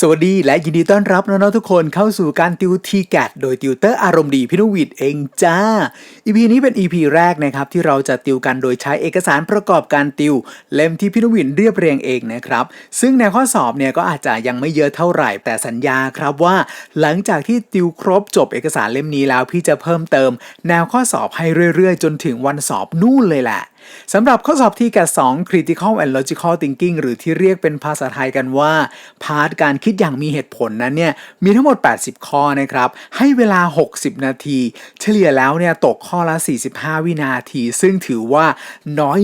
สวัสดีและยินดีต้อนรับน้องๆทุกคนเข้าสู่การติวทีแกดโดยติวเตอร์อารมณ์ดีพินวิทย์เองจ้า EP นี้เป็น EP แรกนะครับที่เราจะติวกันโดยใช้เอกสารประกอบการติว เล่มที่พินวิทย์เรียบเรียงเองนะครับซึ่งในข้อสอบเนี่ยก็อาจจะยังไม่เยอะเท่าไหร่แต่สัญญาครับว่า หลังจากที่ติวครบจบเอกสารเล่มนี้แล้วพี่จะเพิ่มเติม แนวข้อสอบให้เรื่อยๆ จนถึงวันสอบนู่นเลยแหละ สำหรับข้อสอบที่แกะ2 critical and logical thinking หรือที่เรียกเป็นภาษาไทยกันว่า พาร์ทการคิดอย่างมีเหตุผลนั้นเนี่ยมีทั้งหมด 80 ข้อนะครับ ให้เวลา 60 นาที เฉลี่ยแล้วเนี่ยตกข้อละ 45 วินาที ซึ่งถือว่าน้อย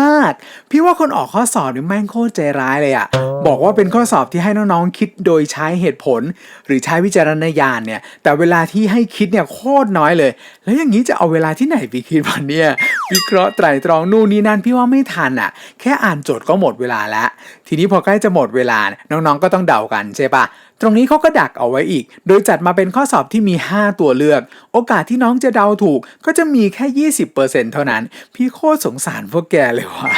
มากๆ พี่ว่าคนออกข้อสอบนี่แม่งโคตรใจร้ายเลยอะบอกว่าเป็นข้อสอบที่ให้น้องๆคิดโดยใช้เหตุผล หรือใช้วิจารณญาณเนี่ยแต่เวลาที่ให้คิดเนี่ยโคตรน้อยเลย แล้วอย่างนี้จะเอาเวลาที่ไหนไปคิดวันเนี่ยวิเคราะห์ไตรตรององนู่นนี่นั่นพี่ว่าไม่ทันอะ แค่อ่านโจทย์ก็หมดเวลาแล้ว ทีนี้พอใกล้จะหมดเวลาน้องๆก็ต้องเดากันใช่ปะตรงนี้เขาก็ดักเอาไว้อีก โดยจัดมาเป็นข้อสอบที่มี 5 ตัวเลือก โอกาสที่น้องจะเดาถูกก็จะมีแค่ 20%เท่านั้น พี่โคตรสงสารพวกแกเลยว่ะ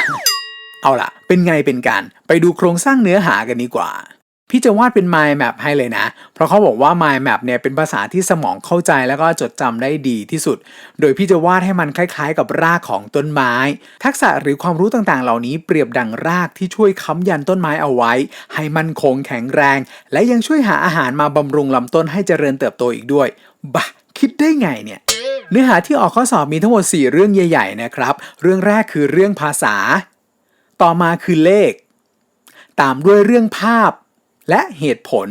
เอาล่ะ เป็นไงเป็นการไปดูโครงสร้างเนื้อหากันดีกว่า พี่จะวาดเป็น mind map ให้เลยนะ เพราะเขาบอกว่า mind map เนี่ยเป็นภาษาที่สมองเข้าใจแล้วก็จดจำได้ดีที่สุด โดยพี่จะวาดให้มันคล้ายๆ กับรากของต้นไม้ ทักษะหรือความรู้ต่างๆ เหล่านี้เปรียบดังรากที่ช่วยค้ำยันต้นไม้เอาไว้ ให้มันคงแข็งแรง และยังช่วยหาอาหารมาบำรุงลำต้นให้เจริญเติบโตอีกด้วยบะคิดได้ไงเนี่ยเนื้อหาที่ออกข้อสอบมีทั้งหมด 4 เรื่องใหญ่ๆนะครับ เรื่องแรกคือเรื่องภาษา ต่อมาคือเลข ตามด้วยเรื่องภาพ และเหตุผล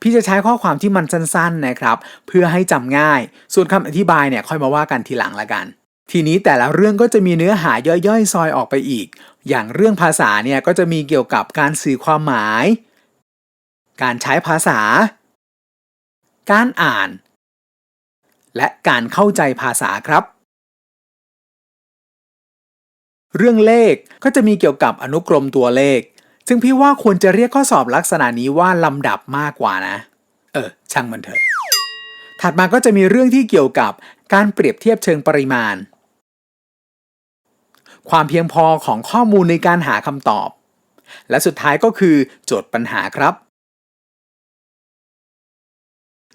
พี่จะใช้ข้อความที่มันสั้นๆนะครับ เพื่อให้จำง่าย ส่วนคำอธิบายเนี่ยค่อยมาว่ากันทีหลังละกัน ทีนี้แต่ละเรื่องก็จะมีเนื้อหาย่อยๆ ซอยออกไปอีก อย่างเรื่องภาษาเนี่ยก็จะมีเกี่ยวกับการสื่อความหมาย การใช้ภาษา การอ่าน และการเข้าใจภาษาครับเรื่องเลขก็จะมีเกี่ยวกับอนุกรมตัวเลข ซึ่งพี่ว่าควรจะเรียกข้อสอบลักษณะนี้ว่าลำดับมากกว่านะ เออ ช่างมันเถอะ ถัดมาก็จะมีเรื่องที่เกี่ยวกับการเปรียบเทียบเชิงปริมาณ ความเพียงพอของข้อมูลในการหาคำตอบ และสุดท้ายก็คือโจทย์ปัญหาครับ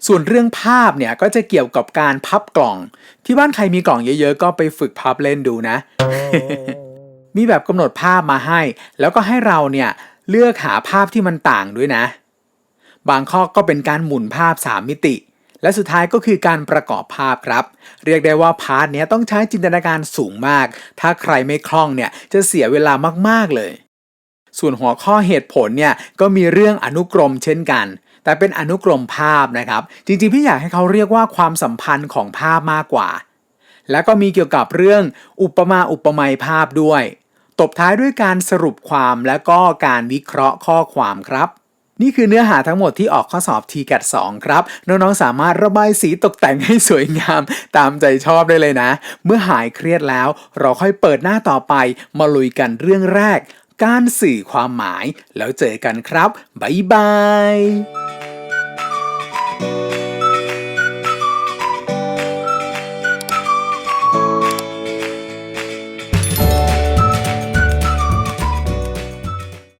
ส่วนเรื่องภาพเนี่ยก็จะเกี่ยวกับการพับกล่อง ที่บ้านใครมีกล่องเยอะๆ ก็ไปฝึกพับเล่นดูนะ มีแบบกำหนดภาพมาให้ แล้วก็ให้เราเนี่ยเลือกหาภาพที่มันต่างด้วยนะ บางข้อก็เป็นการหมุนภาพ 3 มิติ และสุดท้ายก็คือการประกอบภาพครับ เรียกได้ว่าพาร์ทเนี้ยต้องใช้จินตนาการสูงมาก ถ้าใครไม่คล่องเนี่ยจะเสียเวลามากๆเลย ส่วนหัวข้อเหตุผลเนี่ยก็มีเรื่องอนุกรมเช่นกันแต่เป็นอนุกรมภาพนะครับ จริงๆพี่อยากให้เขาเรียกว่าความสัมพันธ์ของภาพมากกว่า แล้วก็มีเกี่ยวกับเรื่องอุปมาอุปไมยภาพด้วย ตบท้ายด้วยการสรุปความและก็การวิเคราะห์ข้อความครับนี่คือเนื้อหาทั้งหมดที่ออกข้อสอบ TCAT 2ครับ น้องๆ สามารถระบายสีตกแต่งให้สวยงาม ตามใจชอบได้เลยนะ เมื่อหายเครียดแล้ว เราค่อยเปิดหน้าต่อไป มาลุยกันเรื่องแรก การสื่อความหมาย แล้วเจอกันครับ บ๊ายบาย